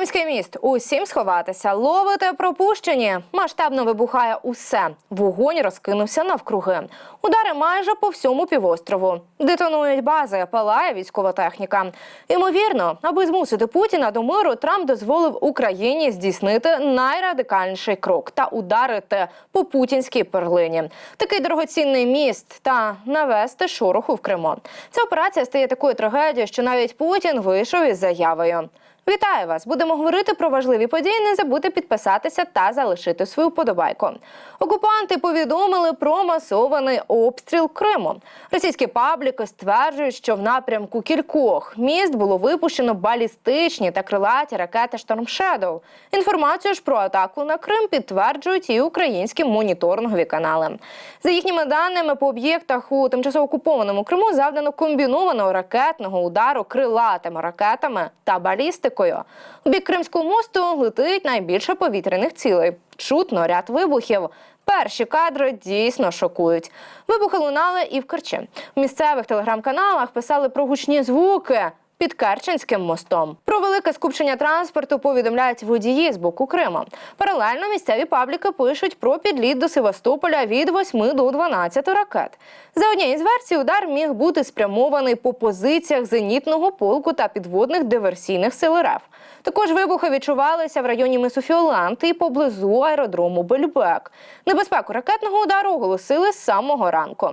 Кримський міст. Усім сховатися, ловити пропущені. Масштабно вибухає усе. Вогонь розкинувся навкруги. Удари майже по всьому півострову. Детонують бази, палає військова техніка. Ймовірно, аби змусити Путіна до миру, Трамп дозволив Україні здійснити найрадикальніший крок та ударити по путінській перлині. Такий дорогоцінний міст та навести шороху в Криму. Ця операція стає такою трагедією, що навіть Путін вийшов із заявою. Вітаю вас! Будемо говорити про важливі події. Не забудьте підписатися та залишити свою вподобайку. Окупанти повідомили про масований обстріл Криму. Російські пабліки стверджують, що в напрямку кількох міст було випущено балістичні та крилаті ракети Shadow. Інформацію ж про атаку на Крим підтверджують і українські моніторингові канали. За їхніми даними, по об'єктах у тимчасово окупованому Криму завдано комбінованого ракетного удару крилатими ракетами та балістикою. У бік Кримського мосту летить найбільше повітряних цілей. Чутно ряд вибухів. Перші кадри дійсно шокують. Вибухи лунали і в Керчі. В місцевих телеграм-каналах писали про гучні звуки. Під Керченським мостом про велике скупчення транспорту повідомляють водії з боку Криму. Паралельно місцеві пабліки пишуть про підліт до Севастополя від 8 до 12 ракет. За однією з версій, удар міг бути спрямований по позиціях зенітного полку та підводних диверсійних сил РФ. Також вибухи відчувалися в районі мису Фіоланти і поблизу аеродрому Бельбек. Небезпеку ракетного удару оголосили з самого ранку.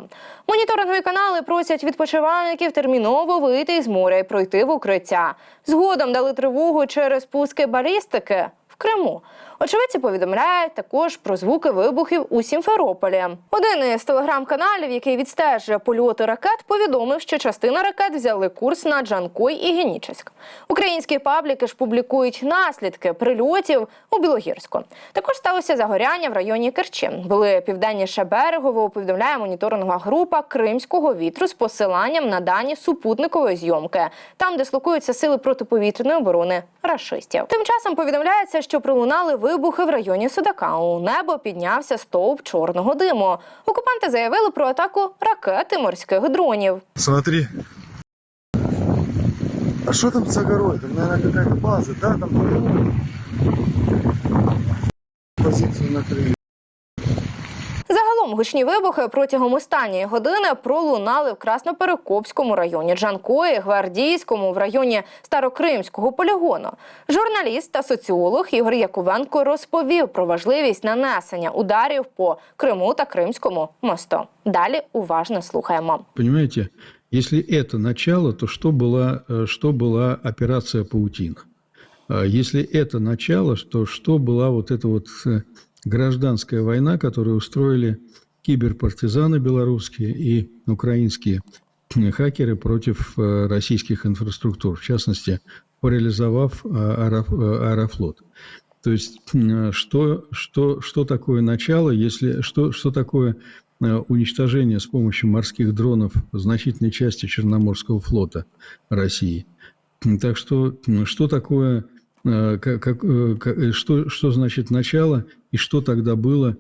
Моніторингові канали просять відпочивальників терміново вийти із моря і пройти в укриття. Згодом дали тривогу через пуски балістики в Криму. Очевидці повідомляють також про звуки вибухів у Сімферополі. Один із телеграм-каналів, який відстежує польоти ракет, повідомив, що частина ракет взяли курс на Джанкой і Генічеськ. Українські пабліки ж публікують наслідки прильотів у Білогірську. Також сталося загоряння в районі Керчі. Були південніше берегово. Повідомляє моніторингова група Кримського вітру з посиланням на дані супутникової зйомки, там дислокуються сили протиповітряної оборони рашистів. Тим часом повідомляється, що пролунали вибухи в районі Судака. У небо піднявся стовп чорного диму. Окупанти заявили про атаку ракети морських дронів. Смотри. А що там за горою? Там, мабуть, якась база, да? Там позицію накрили. Загалом гучні вибухи протягом останньої години пролунали в Красноперекопському районі Джанкої, Гвардійському, в районі Старокримського полігону. Журналіст та соціолог Ігор Яковенко розповів про важливість нанесення ударів по Криму та Кримському мосту. Далі уважно слухаємо. Понимаете, если это начало, то что была, э, что была операция «Паутина»? А Если это начало, то что была вот эта вот э, гражданская война, которую устроили киберпартизаны белорусские и украинские хакеры против э, российских инфраструктур, в частности, парализовав э, Аэроф- э, Аэрофлот. То есть, что, что, что такое начало, если, что, что такое э, уничтожение с помощью морских дронов значительной части Черноморского флота России. Так что, что такое, э, как, как, э, э, что, что значит начало и что тогда было,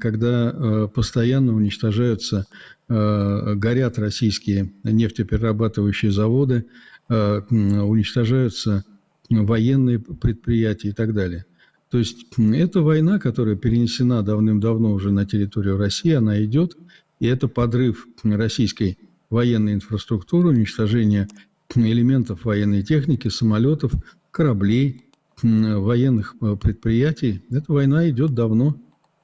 когда э, постоянно уничтожаются, э, горят российские нефтеперерабатывающие заводы, э, уничтожаются военные предприятия и так далее. То есть это война, которая перенесена давным-давно уже на территорию России, она идет, и это подрыв российской военной инфраструктуры, уничтожение элементов военной техники, самолетов, кораблей, военных э, предприятий. Эта война идет давно,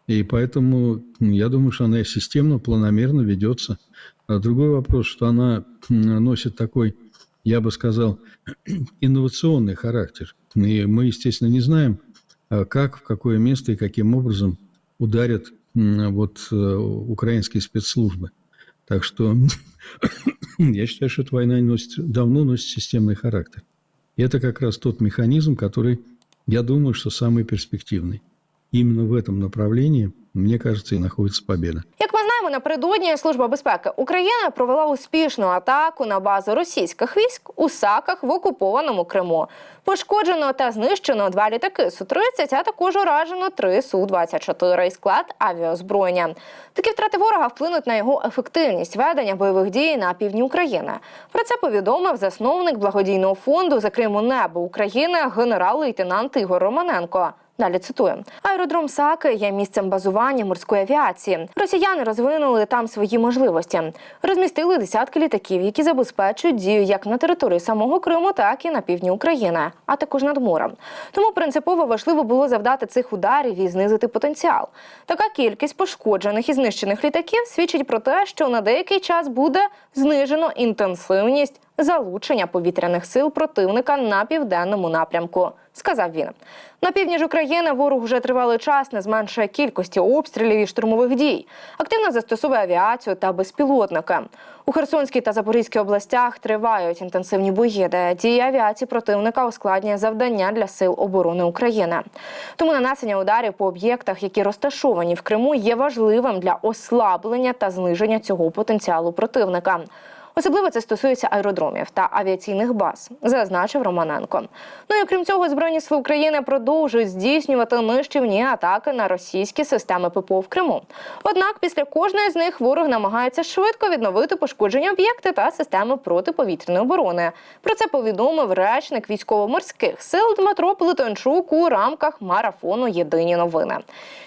и поэтому я думаю, что она системно, планомерно ведется. А другой вопрос, что она носит такой, я бы сказал, инновационный характер. И мы, естественно, не знаем, а как, в какое место и каким образом ударят вот э, украинские спецслужбы. Так что я считаю, что эта война носит, давно носит системный характер. И это как раз тот механизм, который, я думаю, что самый перспективный. Именно в этом направлении, мне кажется, и находится победа. Як ми знаємо, Нагадаємо, напередодні Служба безпеки України провела успішну атаку на базу російських військ у Саках в окупованому Криму. Пошкоджено та знищено два літаки Су-30, а також уражено три Су-24 і склад авіозброєння. Такі втрати ворога вплинуть на його ефективність ведення бойових дій на півдні України. Про це повідомив засновник благодійного фонду за Криму небо України генерал-лейтенант Ігор Романенко. Далі цитую: аеродром Саки є місцем базування морської авіації. Росіяни розвинули там свої можливості, розмістили десятки літаків, які забезпечують дію як на території самого Криму, так і на півдні України, а також над морем. Тому принципово важливо було завдати цих ударів і знизити потенціал. Така кількість пошкоджених і знищених літаків свідчить про те, що на деякий час буде знижено інтенсивність залучення повітряних сил противника на південному напрямку, сказав він. На півдні ж України ворог вже тривалий час не зменшує кількості обстрілів і штурмових дій. Активно застосовує авіацію та безпілотники. У Херсонській та Запорізькій областях тривають інтенсивні бої, де дія авіації противника ускладнює завдання для сил оборони України. Тому нанесення ударів по об'єктах, які розташовані в Криму, є важливим для ослаблення та зниження цього потенціалу противника. Особливо це стосується аеродромів та авіаційних баз, зазначив Романенко. Ну і окрім цього, збройні сили України продовжують здійснювати нищівні атаки на російські системи ППО в Криму. Однак, після кожної з них ворог намагається швидко відновити пошкоджені об'єкти та системи протиповітряної оборони. Про це повідомив речник військово-морських сил Дмитро Плетончук у рамках марафону Єдині новини.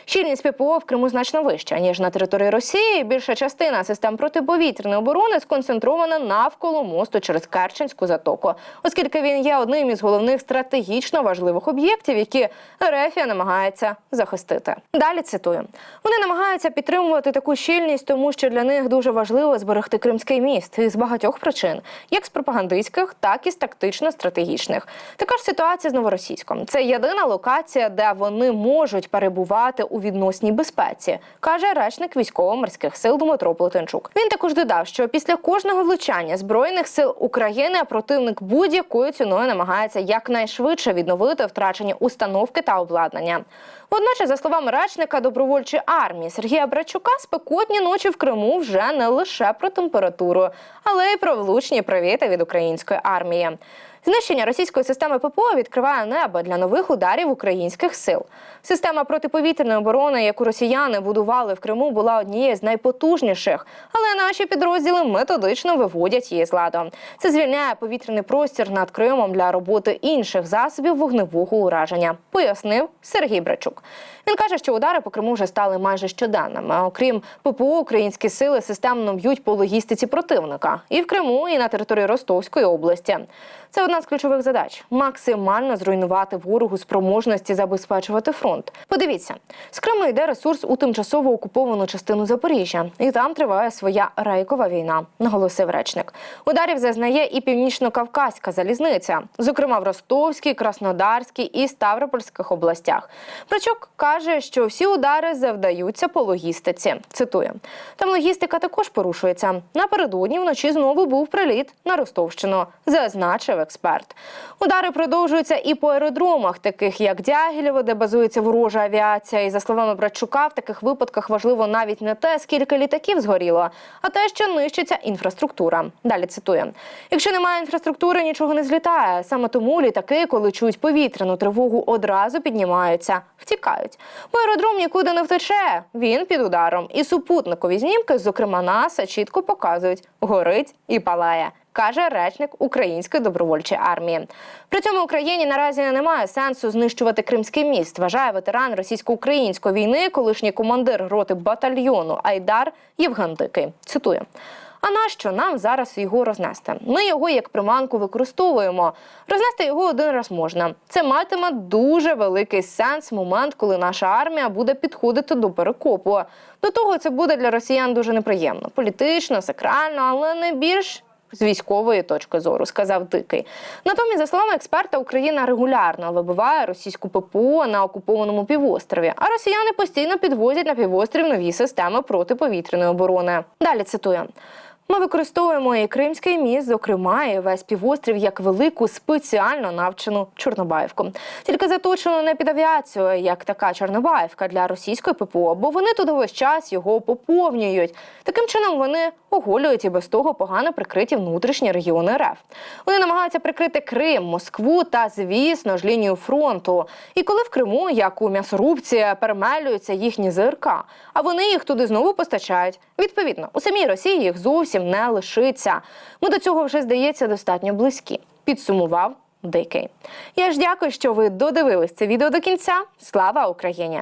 Щільність ППО в Криму значно вища ніж на території Росії. Більша частина систем протиповітряної оборони сконцентрована навколо мосту через Керченську затоку, оскільки він є одним із головних стратегічно важливих об'єктів, які Рефія намагається захистити. Далі цитую: вони намагаються підтримувати таку щільність, тому що для них дуже важливо зберегти Кримський міст із багатьох причин, як з пропагандистських, так і з тактично-стратегічних. Така ж ситуація з новоросійськом. Це єдина локація, де вони можуть перебувати у відносній безпеці, каже речник військово-морських сил Дмитро Плетенчук. Він також додав, що після кожного влучання збройних сил України противник будь-якою ціною намагається якнайшвидше відновити втрачені установки та обладнання. Водночас, за словами речника добровольчої армії Сергія Брачука, спекотні ночі в Криму вже не лише про температуру, але й про влучні привіти від української армії. Знищення російської системи ППО відкриває небо для нових ударів українських сил. Система протиповітряної оборони, яку росіяни будували в Криму, була однією з найпотужніших, але наші підрозділи методично виводять її з ладу. Це звільняє повітряний простір над Кримом для роботи інших засобів вогневого ураження, пояснив Сергій Брачук. Він каже, що удари по Криму вже стали майже щоденними. Окрім ППО, українські сили системно б'ють по логістиці противника і в Криму, і на території Ростовської області. Це одна з ключових задач максимально зруйнувати ворогу спроможності забезпечувати фронт. Подивіться, з Криму йде ресурс у тимчасово окуповану частину Запоріжжя, і там триває своя рейкова війна, наголосив речник. Ударів зазнає і північно-кавказька залізниця, зокрема в Ростовській, Краснодарській і Ставропольських областях. Причок каже, що всі удари завдаються по логістиці. Цитую: там логістика також порушується. Напередодні вночі знову був приліт на Ростовщину, зазначив експерт. Удари продовжуються і по аеродромах, таких як Дягілєво, де базується ворожа авіація. І за словами Братчука, в таких випадках важливо навіть не те, скільки літаків згоріло, а те, що нищиться інфраструктура. Далі цитую: якщо немає інфраструктури, нічого не злітає. Саме тому літаки, коли чують повітряну тривогу, одразу піднімаються, втікають. Бо аеродром нікуди не втече. Він під ударом. І супутникові знімки, зокрема НАСА, чітко показують, горить і палає. Каже речник Української добровольчої армії. При цьому Україні наразі немає сенсу знищувати Кримський міст. Вважає ветеран російсько-української війни, колишній командир роти батальйону Айдар Євген Дикий. Цитую. А нащо нам зараз його рознести? Ми його як приманку використовуємо. Рознести його один раз можна. Це матиме дуже великий сенс момент, коли наша армія буде підходити до перекопу. До того це буде для росіян дуже неприємно, політично, сакрально, але не більш. З військової точки зору сказав Дикий. Натомість, за словами експерта, Україна регулярно вибиває російську ППО на окупованому півострові, а росіяни постійно підвозять на півострів нові системи протиповітряної оборони. Далі цитую. Ми використовуємо і Кримський міст, зокрема, і весь півострів як велику спеціально навчену Чорнобаївку. Тільки заточену не під авіацію, як така Чорнобаївка для російської ППО, бо вони туди весь час його поповнюють. Таким чином вони оголюють і без того погано прикриті внутрішні регіони РФ. Вони намагаються прикрити Крим, Москву та, звісно ж, лінію фронту. І коли в Криму, як у м'ясорубці, перемелюються їхні ЗРК, а вони їх туди знову постачають. Відповідно, у самій Росії їх зовсім не лишиться. Ми до цього вже здається достатньо близькі. Підсумував Дикий. Я ж дякую, що ви додивились це відео до кінця. Слава Україні!